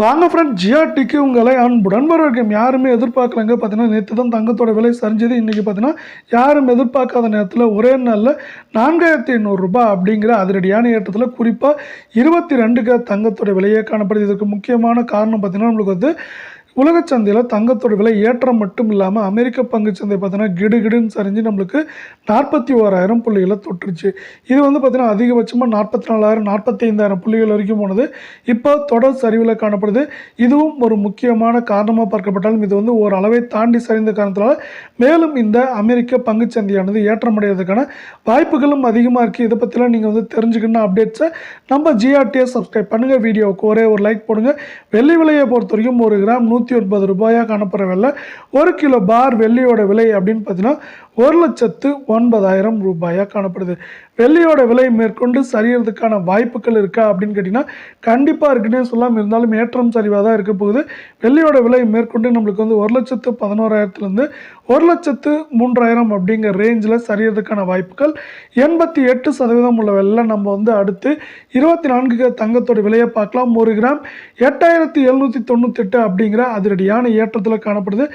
வாங்க ஃப்ரெண்ட் ஜிஆர்டிக்கு உங்களை அன்புடன் வரவேற்கும் யாருமே எதிர்பார்க்கலங்க. பார்த்தீங்கன்னா நேற்று தான் தங்கத்தோட விலை சரிஞ்சது. இன்றைக்கி பார்த்தீங்கன்னா யாரும் எதிர்பார்க்காத நேரத்தில் ஒரே நாளில் நான்காயிரத்தி ஐநூறுரூபா அப்படிங்கிற அதிரடியான ஏற்றத்தில் குறிப்பாக இருபத்தி ரெண்டுக்கு தங்கத்தோட விலையே காணப்படுது. இதற்கு முக்கியமான காரணம் பார்த்திங்கன்னா நம்மளுக்கு வந்து உலக சந்தையில் தங்கத்தோட விலை ஏற்றம் மட்டும் இல்லாமல் அமெரிக்க பங்கு சந்தை பார்த்தீங்கன்னா கிடுகிடுன்னு சரிஞ்சு நம்மளுக்கு நாற்பத்தி ஓராயிரம் புள்ளிகளை தொட்டுருச்சு. இது வந்து பார்த்திங்கன்னா அதிகபட்சமாக நாற்பத்தி நாலாயிரம் நாற்பத்தி ஐந்தாயிரம் புள்ளிகள் வரைக்கும் போனது. இப்போ தொடர் சரிவில் காணப்படுது. இதுவும் ஒரு முக்கியமான காரணமாக பார்க்கப்பட்டாலும் இது வந்து ஒரு அளவை தாண்டி சரிந்த காரணத்தினால மேலும் இந்த அமெரிக்க பங்குச் சந்தையானது ஏற்றமடைகிறதுக்கான வாய்ப்புகளும் அதிகமாக இருக்குது இதை பற்றிலாம் நீங்கள் வந்து தெரிஞ்சுக்கணும் அப்டேட்ஸை நம்ம ஜிஆர்டிஎஸ் சப்ஸ்கிரைப் பண்ணுங்கள் வீடியோவுக்கு ஒரே ஒரு லைக் போடுங்க. வெள்ளி விலையை பொறுத்த வரைக்கும் ஒரு கிராம் நூற்றி ஒன்பது ரூபாயாக காணப்படுற வெள்ளை ஒரு கிலோ பார் வெள்ளியோட விலை அப்படின்னு பார்த்தீங்கன்னா ஒரு லட்சத்து ஒன்பதாயிரம் ரூபாயாக காணப்படுது. வெள்ளியோட விலை மேற்கொண்டு சரியறதுக்கான வாய்ப்புகள் இருக்கா அப்படின்னு கேட்டிங்கன்னா கண்டிப்பாக இருக்குன்னே சொல்லாமல் இருந்தாலும் ஏற்றம் சரிவாக தான் இருக்க போகுது. வெள்ளியோட விலை மேற்கொண்டு நம்மளுக்கு வந்து ஒரு லட்சத்து பதினோராயிரத்துலேருந்து ஒரு லட்சத்து மூன்றாயிரம் அப்படிங்கிற ரேஞ்சில் சரியறதுக்கான வாய்ப்புகள் எண்பத்தி எட்டு சதவீதம் உள்ள வெள்ளை நம்ம வந்து அடுத்து இருபத்தி நான்கு தங்கத்தோட விலையை பார்க்கலாம். ஒரு கிராம் எட்டாயிரத்தி எழுநூற்றி தொண்ணூத்தெட்டு அப்படிங்கிற அதிரடியான ஏற்றத்தில் காணப்படுது.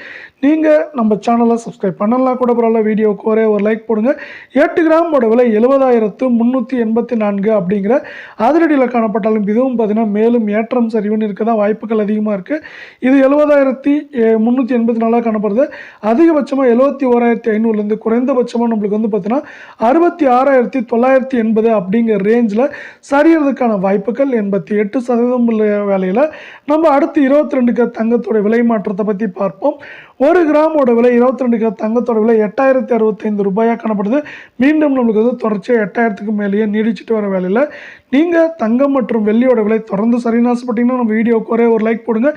நீங்கள் நம்ம சேனலை சப்ஸ்கிரைப் பண்ணலாம் கூட பரவாயில்ல வீடியோவுக்கு ஒரே ஒரு லைக் போடுங்க. எட்டு கிராமோட விலை எழுபதாயிரத்து முந்நூற்றி எண்பத்தி நான்கு அப்படிங்கிற அதிரடியில் காணப்பட்டாலும் இதுவும் பார்த்தீங்கன்னா மேலும் ஏற்றம் சரிவுன்னு இருக்க தான் வாய்ப்புகள் அதிகமாக இருக்குது இது எழுபதாயிரத்தி முந்நூற்றி எண்பத்தி நாலாக காணப்படுது. அதிகபட்சமாக எழுபத்தி ஓராயிரத்தி ஐநூறுலேருந்து குறைந்தபட்சமாக நம்மளுக்கு வந்து பார்த்தீங்கன்னா அறுபத்தி ஆறாயிரத்தி தொள்ளாயிரத்தி எண்பது அப்படிங்கிற ரேஞ்சில் சரியறதுக்கான வாய்ப்புகள் எண்பத்தி எட்டு சதவீதம் உள்ள வேலையில் நம்ம அடுத்து இருபத்தி ரெண்டு தங்கத்தோட விலை மாற்றத்தை பற்றி பார்ப்போம். ஒரு கிராமோட விலை இருபத்தி ரெண்டு தங்கத்தோட விலை எட்டாயிரத்தி அறுபத்தைந்து ரூபாயாக காணப்படுது. மீண்டும் நம்மளுக்கு வந்து தொடர்ச்சியாக எட்டாயிரத்துக்கு மேலேயே நீடிச்சிட்டு வர வேலையில். நீங்கள் தங்கம் மற்றும் வெள்ளியோட விலை தொடர்ந்து சரின்னு ஆசைப்பட்டீங்கன்னா நம்ம வீடியோவுக்கு ஒரே ஒரு லைக் போடுங்க.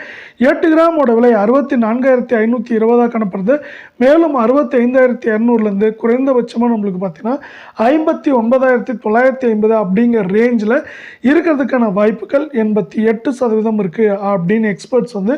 எட்டு கிராமோட விலை அறுபத்தி நான்காயிரத்தி ஐநூற்றி இருபதாக காணப்படுது. மேலும் அறுபத்தி ஐந்தாயிரத்தி இரநூறுலேருந்து குறைந்தபட்சமாக நம்மளுக்கு பார்த்தீங்கன்னா ஐம்பத்தி ஒன்பதாயிரத்தி தொள்ளாயிரத்தி ஐம்பது அப்படிங்கிற ரேஞ்சில் இருக்கிறதுக்கான வாய்ப்புகள் எண்பத்தி எட்டு சதவீதம் இருக்குது அப்படின்னு எக்ஸ்பர்ட்ஸ் வந்து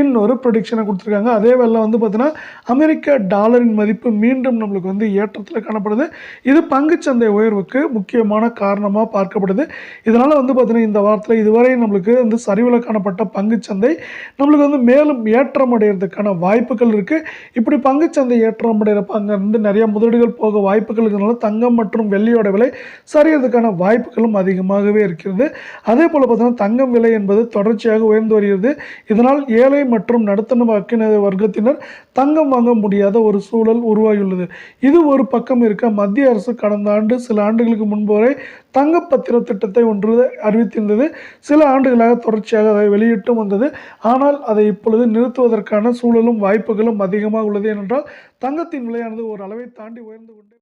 இன்னொரு ப்ரொடிக்ஷனை கொடுத்துருக்காங்க. அதே வேலை வந்து பார்த்தீங்கன்னா அமெரிக்க டாலரின் மதிப்பு மீண்டும் நம்மளுக்கு வந்து ஏற்றத்தில் காணப்படுது. இது பங்குச்சந்தை உயர்வுக்கு முக்கியமான காரணமாக பார்க்கப்படுது. இதனால் வந்து பார்த்திங்கன்னா இந்த வாரத்தில் இதுவரை நம்மளுக்கு வந்து சரிவில் காணப்பட்ட பங்குச்சந்தை நம்மளுக்கு வந்து மேலும் ஏற்றம் அடைகிறதுக்கான வாய்ப்புகள் இருக்குது இப்படி பங்குச்சந்தை ஏற்றம் அடைகிறப்ப அங்கேருந்து நிறைய முதலீடுகள் போக வாய்ப்புகள் இருக்கிறதுனால தங்கம் மற்றும் வெள்ளியோட விலை சரியறதுக்கான வாய்ப்புகளும் அதிகமாகவே இருக்கிறது. அதே போல் பார்த்தீங்கன்னா தங்கம் விலை என்பது தொடர்ச்சியாக உயர்ந்து வருகிறது. இதனால் ஏழை மற்றும் நடுத்தர வர்க்கத்தினர் தங்கம் வாங்க முடியாத ஒரு சூழல் உருவாகியுள்ளது. இது ஒரு பக்கம் இருக்க மத்திய அரசு கடந்த ஆண்டு சில ஆண்டுகளுக்கு முன்பு வரை தங்கப்பத்திர திட்டத்தை ஒன்று அறிவித்திருந்தது. சில ஆண்டுகளாக தொடர்ச்சியாக அதை வெளியிட்டும் வந்தது. ஆனால் அதை இப்பொழுது நிறுத்துவதற்கான சூழலும் வாய்ப்புகளும் அதிகமாக உள்ளது. ஏனென்றால் தங்கத்தின் விலையானது ஒரு அளவை தாண்டி உயர்ந்து கொண்டு